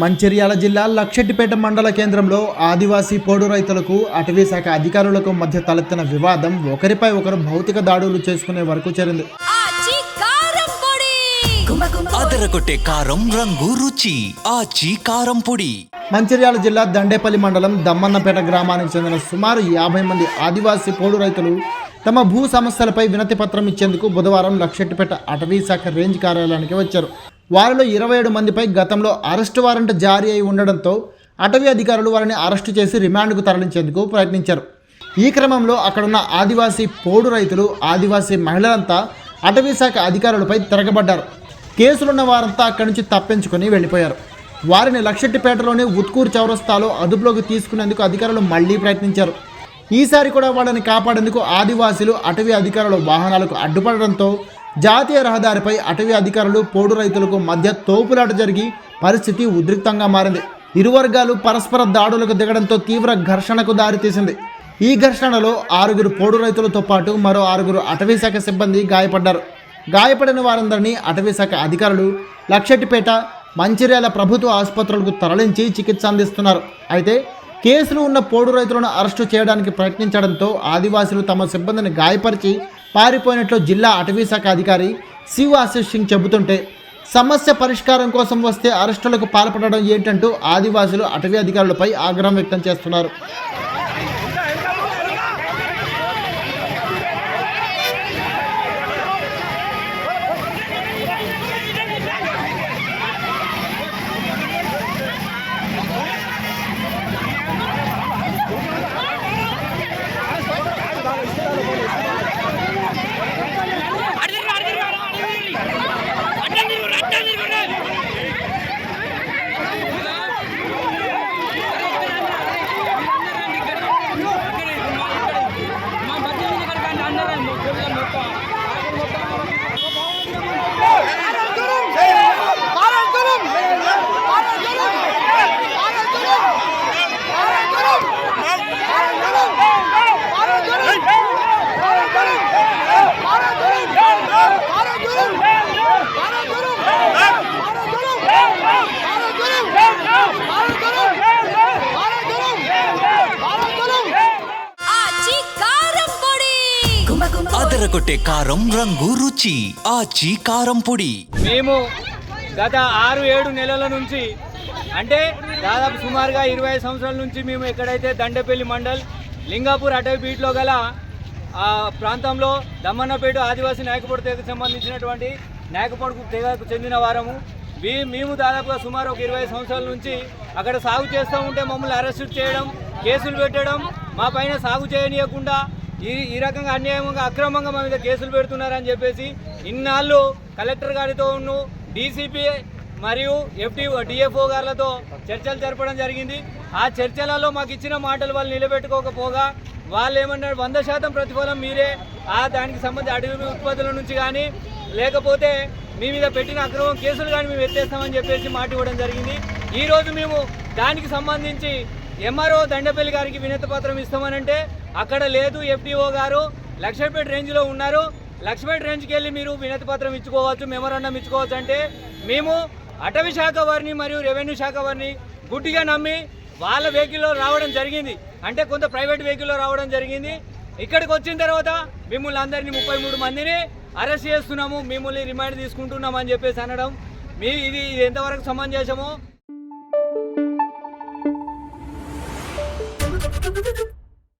మంచిర్యాల జిల్లా లక్షెట్టిపేట మండల కేంద్రంలో ఆదివాసీ పోడు రైతులకు అటవీ శాఖ అధికారులకు మధ్య తలెత్తిన వివాదం ఒకరిపై ఒకరు భౌతిక దాడులు చేసుకునే వరకు చేరింది. కారం పొడి! అదరగొట్టే కారం రంగు రుచి. ఆచి కారం పొడి. మంచిర్యాల జిల్లా దండేపల్లి మండలం దమ్మన్నపేట గ్రామానికి చెందిన సుమారు యాభై మంది ఆదివాసీ పోడు రైతులు తమ భూ సమస్యలపై వినతి పత్రం ఇచ్చేందుకు బుధవారం లక్షెట్టిపేట అటవీ శాఖ రేంజ్ కార్యాలయానికి వచ్చారు. వారిలో ఇరవై ఏడు మందిపై గతంలో అరెస్టు వారెంట్ జారీ అయి ఉండడంతో అటవీ అధికారులు వారిని అరెస్టు చేసి రిమాండ్కు తరలించేందుకు ప్రయత్నించారు. ఈ క్రమంలో అక్కడున్న ఆదివాసీ పోడు రైతులు ఆదివాసీ మహిళలంతా అటవీ శాఖ అధికారులపై తిరగబడ్డారు. కేసులున్న వారంతా అక్కడి నుంచి తప్పించుకొని వెళ్ళిపోయారు. వారిని లక్షెట్టిపేటలోని ఉత్కూరు చౌరస్తాలో అదుపులోకి తీసుకునేందుకు అధికారులు మళ్ళీ ప్రయత్నించారు. ఈసారి కూడా వాళ్ళని కాపాడేందుకు ఆదివాసీలు అటవీ అధికారుల వాహనాలకు అడ్డుపడడంతో జాతీయ రహదారిపై అటవీ అధికారులు పోడు రైతులకు మధ్య తోపులాట జరిగి పరిస్థితి ఉద్రిక్తంగా మారింది. ఇరు వర్గాలు పరస్పర దాడులకు దిగడంతో తీవ్ర ఘర్షణకు దారితీసింది ఈ ఘర్షణలో ఆరుగురు పోడు రైతులతో పాటు మరో ఆరుగురు అటవీ శాఖ సిబ్బంది గాయపడ్డారు. గాయపడిన వారందరినీ అటవీ శాఖ అధికారులు లక్షెట్టిపేట మంచిర్యాల ప్రభుత్వ ఆసుపత్రులకు తరలించి చికిత్స అందిస్తున్నారు. అయితే కేసులు ఉన్న పోడు రైతులను అరెస్టు చేయడానికి ప్రయత్నించడంతో ఆదివాసులు తమ సిబ్బందిని గాయపరిచి పారిపోయినట్లు జిల్లా అటవీ శాఖ అధికారి శివ ఆశీష్ సింగ్ చెబుతుంటే సమస్య పరిష్కారం కోసం వస్తే అరెస్టులకు పాల్పడడం ఏంటంటూ ఆదివాసులు అటవీ అధికారులపై ఆగ్రహం వ్యక్తం చేస్తున్నారు. 何? అదరగొట్టే కారం రంగు రుచి ఆచి కారం పొడి. మేము గత ఆరు ఏడు నెలల నుంచి అంటే దాదాపు సుమారుగా ఇరవై సంవత్సరాల నుంచి మేము ఎక్కడైతే దండపల్లి మండల్ లింగాపూర్ అటవీ బీట్లో గల ఆ ప్రాంతంలో దమ్మన్నపేట ఆదివాసీ నాయకపొడి తెగకు సంబంధించినటువంటి నాయకపొడుకు తెగకు చెందిన వారము. వీ- మేము దాదాపుగా సుమారు ఒక ఇరవై సంవత్సరాల నుంచి అక్కడ సాగు చేస్తూ ఉంటే మమ్మల్ని అరెస్ట్ చేయడం కేసులు పెట్టడం మా పైన సాగు చేయనీయకుండా ఈ ఈ రకంగా అన్యాయంగా అక్రమంగా మా మీద కేసులు పెడుతున్నారని చెప్పేసి ఇన్నాళ్ళు కలెక్టర్ గారితో డీసీపీ మరియు ఎఫ్టీ డిఎఫ్ఓ గారులతో చర్చలు జరపడం జరిగింది. ఆ చర్చలలో మాకు ఇచ్చిన మాటలు వాళ్ళు నిలబెట్టుకోకపోగా వాళ్ళు ఏమన్నారు వంద శాతం ప్రతిఫలం మీరే ఆ దానికి సంబంధించి అడవి ఉత్పత్తుల నుంచి కానీ లేకపోతే మీ మీద పెట్టిన అక్రమం కేసులు కానీ మేము ఎత్తేస్తామని చెప్పేసి మాట ఇవ్వడం జరిగింది. ఈరోజు మేము దానికి సంబంధించి ఎంఆర్ఓ దండపల్లి గారికి వినతి పత్రం ఇస్తామనంటే అక్కడ లేదు ఎఫ్డిఓ గారు. లక్ష్మీపేట రేంజ్లో ఉన్నారు. లక్ష్మీపేట రేంజ్కి వెళ్ళి మీరు వినతి పత్రం ఇచ్చుకోవచ్చు మెమరాండం ఇచ్చుకోవచ్చు అంటే మేము అటవీ శాఖ వారిని మరియు రెవెన్యూ శాఖ వారిని గుడ్డిగా నమ్మి వాళ్ళ వెహికల్లో రావడం జరిగింది. అంటే కొంత ప్రైవేట్ వెహికల్లో రావడం జరిగింది. ఇక్కడికి వచ్చిన తర్వాత మిమ్మల్ని అందరినీ ముప్పై మూడు మందిని అరెస్ట్ చేస్తున్నాము. మిమ్మల్ని రిమాండ్ తీసుకుంటున్నాం అని చెప్పేసి అనడం. మీ ఇది ఇది ఎంతవరకు సమంజసమో Thank you.